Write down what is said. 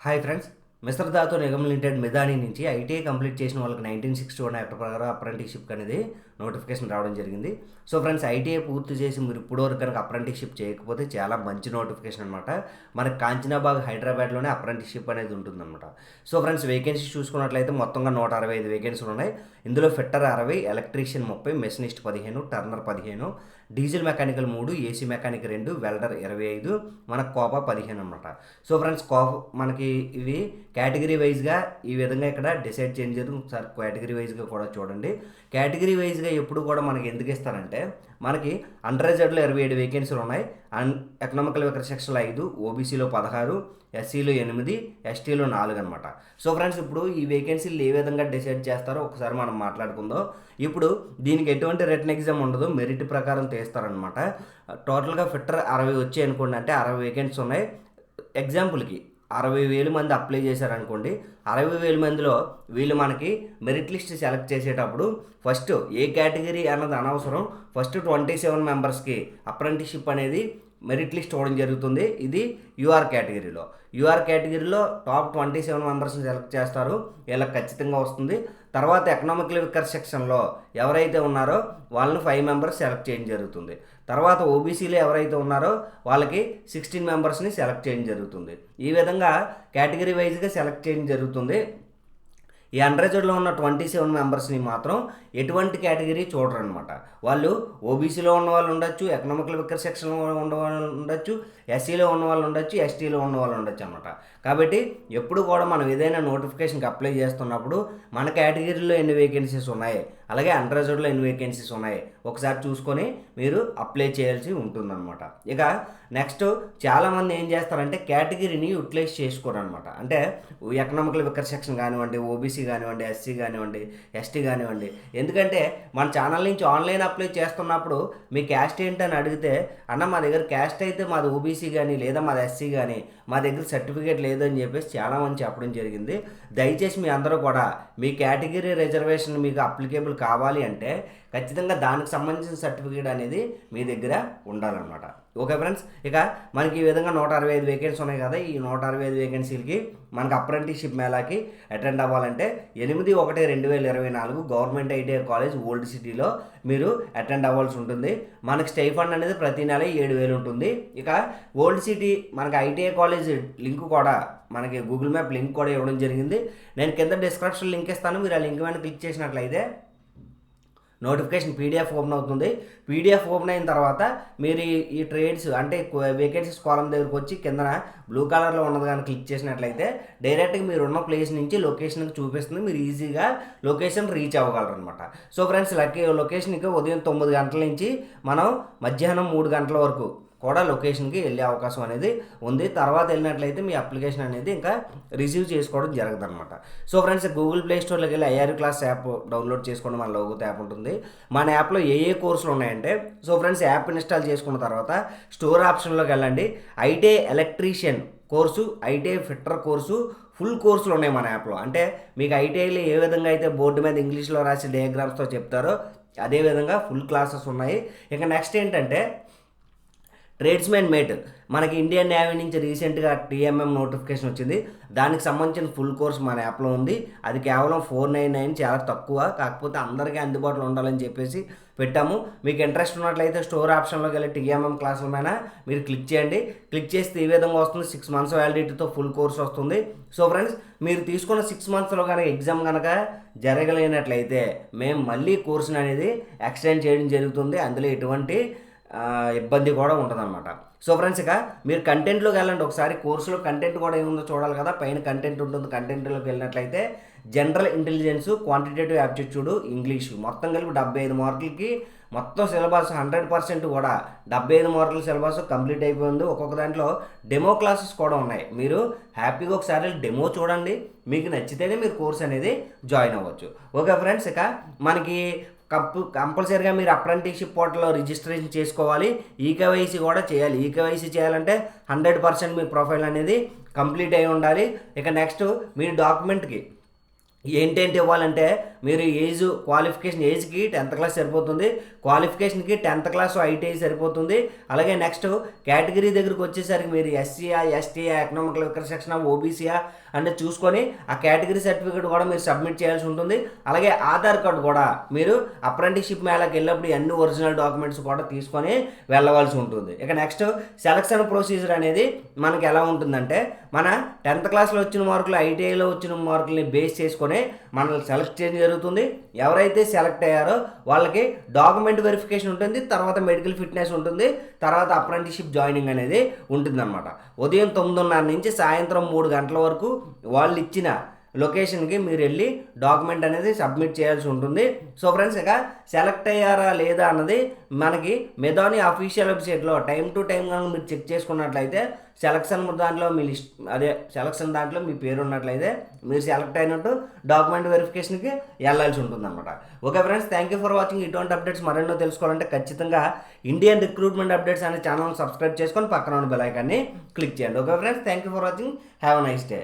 Hi friends Mishradhatu Nigam limited MIDHANI నుంచి ITI complete చేసిన వాళ్ళకి నైన్టీన్ సిక్స్టీ వన్ యాక్ట్ ప్రకారం అప్రెంటిస్షిప్ అనేది నోటిఫికేషన్ రావడం జరిగింది. సో ఫ్రెండ్స్ ఐటీఐ పూర్తి చేసి మీరు ఇప్పుడు వరకు కనుక అప్రెంటిస్షిప్ చేయకపోతే చాలా మంచి నోటిఫికేషన్ అనమాట మనకి కాంచనాబాగ్ హైదరాబాద్లోనే అప్రెంటిస్షిప్ అనేది ఉంటుందన్నమాట. సో ఫ్రెండ్స్ వేకెన్సీ చూసుకున్నట్లయితే మొత్తంగా నూట అరవై ఐదు వేకెన్సీలు ఉన్నాయి. ఇందులో ఫిట్టర్ అరవై ఎలక్ట్రీషియన్ ముప్పై మెషినిస్ట్ పదిహేను టర్నర్ పదిహేను డీజిల్ మెకానికల్ మూడు ఏసీ మెకానిక్ రెండు వెల్డర్ ఇరవై ఐదు మన కోపా పదిహేను అనమాట సో ఫ్రెండ్స్ కోప మనకి ఇవి కేటగిరీ వైజ్గా ఈ విధంగా ఇక్కడ డిసైడ్ చేంజ్ చేయించారు ఒకసారి కేటగిరీ వైజ్గా కూడా చూడండి. కేటగిరీ వైజ్గా ఎప్పుడు కూడా మనకి ఎందుకు ఇస్తారంటే మనకి అండర్రేజెడ్లో ఇరవై ఏడు వేకెన్సీలు ఉన్నాయి. అండ్ ఎకనామికల్ వికర సెక్షన్లో ఐదు ఓబీసీలో పదహారు ఎస్సీలో ఎనిమిది ఎస్టీలో నాలుగు అనమాట సో ఫ్రెండ్స్ ఇప్పుడు ఈ వేకెన్సీలు ఏ విధంగా డిసైడ్ చేస్తారో ఒకసారి మనం మాట్లాడుకుందాం. ఇప్పుడు దీనికి ఎటువంటి రిటర్న్ ఎగ్జామ్ ఉండదు మెరిట్ ప్రకారం తీస్తారనమాట టోటల్గా ఫిట్టర్ అరవై వచ్చాయి అనుకోండి అంటే అరవై వేకెన్సీ ఉన్నాయి. ఎగ్జాంపుల్కి అరవై వేలు మంది అప్లై చేశారనుకోండి అరవై వేల మందిలో వీళ్ళు మనకి మెరిట్ లిస్ట్ సెలెక్ట్ చేసేటప్పుడు ఫస్ట్ ఏ కేటగిరీ అన్నది అనవసరం. ఫస్ట్ ట్వంటీ సెవెన్ మెంబర్స్కి అప్రెంటిషిప్ అనేది మెరిట్ లిస్ట్ ఇవ్వడం జరుగుతుంది. ఇది యూఆర్ కేటగిరీలో. యూఆర్ కేటగిరీలో టాప్ ట్వంటీ సెవెన్ మెంబర్స్ని సెలెక్ట్ చేస్తారు. వీళ్ళకి ఖచ్చితంగా వస్తుంది. తర్వాత ఎకనామికల్ వికర్ సెక్షన్లో ఎవరైతే ఉన్నారో వాళ్ళని ఫైవ్ మెంబర్స్ సెలెక్ట్ చేయడం జరుగుతుంది. తర్వాత ఓబీసీలో ఎవరైతే ఉన్నారో వాళ్ళకి సిక్స్టీన్ మెంబర్స్ని సెలెక్ట్ చేయడం జరుగుతుంది. ఈ విధంగా కేటగిరీ వైజ్గా సెలెక్ట్ చేయడం జరుగుతుంది. ఈ అండర్రేజెడ్లో ఉన్న ట్వంటీ సెవెన్ మెంబర్స్ని మాత్రం ఎటువంటి కేటగిరీ చూడరు అనమాట వాళ్ళు ఓబీసీలో ఉన్న వాళ్ళు ఉండొచ్చు ఎకనామికల్ వికర్ సెక్షన్లో ఉన్న వాళ్ళు ఉండొచ్చు ఎస్సీలో ఉన్న వాళ్ళు ఉండొచ్చు ఎస్టీలో ఉన్న వాళ్ళు ఉండొచ్చు అనమాట కాబట్టి ఎప్పుడు కూడా మనం ఏదైనా నోటిఫికేషన్కి అప్లై చేస్తున్నప్పుడు మన కేటగిరీలో ఎన్ని వేకెన్సీస్ ఉన్నాయి అలాగే అండర్రేజెడ్లో ఎన్ని వేకెన్సీస్ ఉన్నాయి ఒకసారి చూసుకొని మీరు అప్లై చేయాల్సి ఉంటుందన్నమాట. ఇక నెక్స్ట్ చాలామంది ఏం చేస్తారంటే కేటగిరీని యూటిలైజ్ చేసుకోరు అనమాట అంటే ఎకనామికల్ వికర్ సెక్షన్ కానివ్వండి ఓబీసీ కానివ్వండి ఎస్సీ కానివ్వండి ఎస్టీ కానివ్వండి. ఎందుకంటే మన ఛానల్ నుంచి ఆన్లైన్ అప్లై చేస్తున్నప్పుడు మీ క్యాస్ట్ ఏంటని అడిగితే అన్న మా దగ్గర క్యాస్ట్ అయితే మాది ఓబీసీ కానీ లేదా మాది ఎస్సీ కానీ మా దగ్గర సర్టిఫికేట్ లేదని చెప్పేసి చాలామంది చెప్పడం జరిగింది. దయచేసి మీ అందరూ కూడా మీ కేటగిరీ రిజర్వేషన్ మీకు అప్లికేబుల్ కావాలి అంటే ఖచ్చితంగా దానికి సంబంధించిన సర్టిఫికేట్ అనేది మీ దగ్గర ఉండాలన్నమాట. Okay friends? ఇక మనకి ఈ విధంగా నూట అరవై ఐదు వేకెన్సీ ఉన్నాయి కదా ఈ నూట అరవై ఐదు వేకెన్సీలకి మనకి అప్రెంటిస్షిప్ మేళాకి అటెండ్ అవ్వాలంటే ఎనిమిది ఒకటి రెండు వేల ఇరవై నాలుగు గవర్నమెంట్ ఐటీఐ కాలేజ్ ఓల్డ్ సిటీలో మీరు అటెండ్ అవ్వాల్సి ఉంటుంది. మనకి స్టైఫండ్ అనేది ప్రతి నెల ఏడు వేలు ఉంటుంది. ఇక ఓల్డ్ సిటీ మనకి ఐటీఐ కాలేజ్ లింక్ కూడా మనకి గూగుల్ మ్యాప్ లింక్ కూడా ఇవ్వడం జరిగింది. నేను కింద డిస్క్రిప్షన్ లింక్ ఇస్తాను మీరు ఆ లింక్ మీద క్లిక్ చేసినట్లయితే నోటిఫికేషన్ పీడిఎఫ్ ఓపెన్ అవుతుంది. పీడిఎఫ్ ఓపెన్ అయిన తర్వాత మీరు ఈ ట్రేడ్స్ అంటే వేకెన్సీస్ కాలం దగ్గరకు వచ్చి కిందన బ్లూ కలర్లో ఉన్నది కానీ క్లిక్ చేసినట్లయితే డైరెక్ట్గా మీరు ఉన్న ప్లేస్ నుంచి లొకేషన్కి చూపిస్తుంది. మీరు ఈజీగా లొకేషన్ రీచ్ అవ్వగలరు అనమాట సో ఫ్రెండ్స్ లక్కీ లొకేషన్కి ఉదయం తొమ్మిది గంటల నుంచి మనం మధ్యాహ్నం మూడు గంటల వరకు కూడా లొకేషన్కి వెళ్ళే అవకాశం అనేది ఉంది. తర్వాత వెళ్ళినట్లయితే మీ అప్లికేషన్ అనేది ఇంకా రిసీవ్ చేసుకోవడం జరగదు అనమాట సో ఫ్రెండ్స్ గూగుల్ ప్లే స్టోర్లోకి వెళ్ళి ఐఆర్ క్లాస్ యాప్ డౌన్లోడ్ చేసుకోవడం మన లోగోతో యాప్ ఉంటుంది. మన యాప్లో ఏ ఏ కోర్సులు ఉన్నాయంటే సో ఫ్రెండ్స్ యాప్ ఇన్స్టాల్ చేసుకున్న తర్వాత స్టోర్ ఆప్షన్లోకి వెళ్ళండి. IT electrician course ITI fitter course full కోర్సులు ఉన్నాయి మన యాప్లో. అంటే మీకు ఐటీఐలో ఏ విధంగా అయితే బోర్డు మీద ఇంగ్లీష్లో రాసి డయాగ్రామ్స్తో చెప్తారో అదేవిధంగా ఫుల్ క్లాసెస్ ఉన్నాయి. ఇక నెక్స్ట్ ఏంటంటే ట్రేడ్స్మెన్ మేట్ మనకి ఇండియన్ నేవీ నుంచి రీసెంట్గా టీఎంఎం నోటిఫికేషన్ వచ్చింది. దానికి సంబంధించిన ఫుల్ కోర్స్ మన యాప్లో ఉంది. అది కేవలం ఫోర్ నైన్ నైన్ చాలా తక్కువ. కాకపోతే అందరికీ అందుబాటులో ఉండాలని చెప్పేసి పెట్టాము. మీకు ఇంట్రెస్ట్ ఉన్నట్లయితే స్టోర్ ఆప్షన్లోకి వెళ్ళి టీఎంఎం క్లాసుల మీద మీరు క్లిక్ చేయండి. క్లిక్ చేస్తే ఈ విధంగా వస్తుంది. సిక్స్ మంత్స్ వ్యాలిడిటీతో ఫుల్ కోర్స్ వస్తుంది. సో ఫ్రెండ్స్ మీరు తీసుకున్న సిక్స్ మంత్స్లో కనుక ఎగ్జామ్ కనుక జరగలేనట్లయితే మేము మళ్ళీ కోర్సుని అనేది ఎక్స్టెండ్ చేయడం జరుగుతుంది. అందులో ఎటువంటి ఇబ్బంది కూడా ఉంటుందన్నమాట. సో ఫ్రెండ్స్ ఇక మీరు కంటెంట్లోకి వెళ్ళండి. ఒకసారి కోర్సులో కంటెంట్ కూడా ఏముందో చూడాలి కదా. పైన కంటెంట్ ఉంటుంది. కంటెంట్లోకి వెళ్ళినట్లయితే general intelligence quantitative aptitude English మొత్తం కలిపి డెబ్బై ఐదు మార్కులకి మొత్తం సిలబస్ హండ్రెడ్ పర్సెంట్ కూడా. డెబ్బై ఐదు మార్కుల సిలబస్ కంప్లీట్ అయిపోయింది. ఒక్కొక్క దాంట్లో డెమో క్లాసెస్ కూడా ఉన్నాయి. మీరు హ్యాపీగా ఒకసారి డెమో చూడండి. మీకు నచ్చితేనే మీరు కోర్స్ అనేది జాయిన్ అవ్వచ్చు. ఓకే ఫ్రెండ్స్ ఇక మనకి కంపు కంపల్సరీగా మీరు అప్రెంటిస్షిప్ పోర్టల్లో రిజిస్ట్రేషన్ చేసుకోవాలి. ఈకేవైసీ కూడా చేయాలి. ఈకేవైసీ చేయాలంటే హండ్రెడ్ పర్సెంట్ మీ ప్రొఫైల్ అనేది కంప్లీట్ అయి ఉండాలి. ఇక నెక్స్ట్ మీ డాక్యుమెంట్కి ఏంటేంటి ఇవ్వాలంటే మీరు ఏజ్ క్వాలిఫికేషన్ ఏజ్కి టెన్త్ క్లాస్ సరిపోతుంది క్వాలిఫికేషన్కి టెన్త్ క్లాస్ ఐటీఐ సరిపోతుంది. అలాగే నెక్స్ట్ కేటగిరీ దగ్గరికి వచ్చేసరికి మీరు ఎస్సీఆ ఎస్టీఆ ఎకనామికల్ వికర్ సెక్షన్ ఓబీసీఆ అనేది చూసుకొని ఆ కేటగిరీ సర్టిఫికేట్ కూడా మీరు సబ్మిట్ చేయాల్సి ఉంటుంది. అలాగే ఆధార్ కార్డు కూడా మీరు అప్రెంటిస్షిప్ మేళకి వెళ్ళినప్పుడు అన్ని ఒరిజినల్ డాక్యుమెంట్స్ కూడా తీసుకొని వెళ్ళవలసి ఉంటుంది. ఇక నెక్స్ట్ సెలక్షన్ ప్రొసీజర్ అనేది మనకి ఎలా ఉంటుందంటే మన టెన్త్ క్లాస్లో వచ్చిన మార్కులు ఐటీఐలో వచ్చిన మార్కుల్ని బేస్ చేసుకొని మనల్ని సెలెక్ట్ చేయడం జరుగుతుంది. ఎవరైతే సెలెక్ట్ అయ్యారో వాళ్ళకి డాక్యుమెంట్ వెరిఫికేషన్ ఉంటుంది తర్వాత మెడికల్ ఫిట్నెస్ ఉంటుంది తర్వాత అప్రెంటిస్షిప్ జాయినింగ్ అనేది ఉంటుందన్నమాట. ఉదయం తొమ్మిదిన్నర నుంచి సాయంత్రం మూడు గంటల వరకు వాళ్ళు ఇచ్చిన లొకేషన్కి మీరు వెళ్ళి డాక్యుమెంట్ అనేది సబ్మిట్ చేయాల్సి ఉంటుంది. సో ఫ్రెండ్స్ ఇక సెలెక్ట్ అయ్యారా లేదా అన్నది మనకి మెదాని అఫీషియల్ వెబ్సైట్లో టైం టు టైం కనుక మీరు చెక్ చేసుకున్నట్లయితే సెలక్షన్ దాంట్లో మీ లిస్ట్ అదే సెలక్షన్ దాంట్లో మీ పేరు ఉన్నట్లయితే మీరు సెలెక్ట్ అయినట్టు డాక్యుమెంట్ వెరిఫికేషన్కి వెళ్ళాల్సి ఉంటుందన్నమాట. Okay friends thank you for watching. ఇటువంటి అప్డేట్స్ మరెన్నో తెలుసుకోవాలంటే ఖచ్చితంగా ఇండియన్ రిక్రూట్మెంట్ అప్డేట్స్ అనే ఛానల్ సబ్స్క్రైబ్ చేసుకొని పక్కన ఉన్న బెల్ ఐకాన్ని క్లిక్ చేయండి. Okay friends thank you for watching. Have nice day.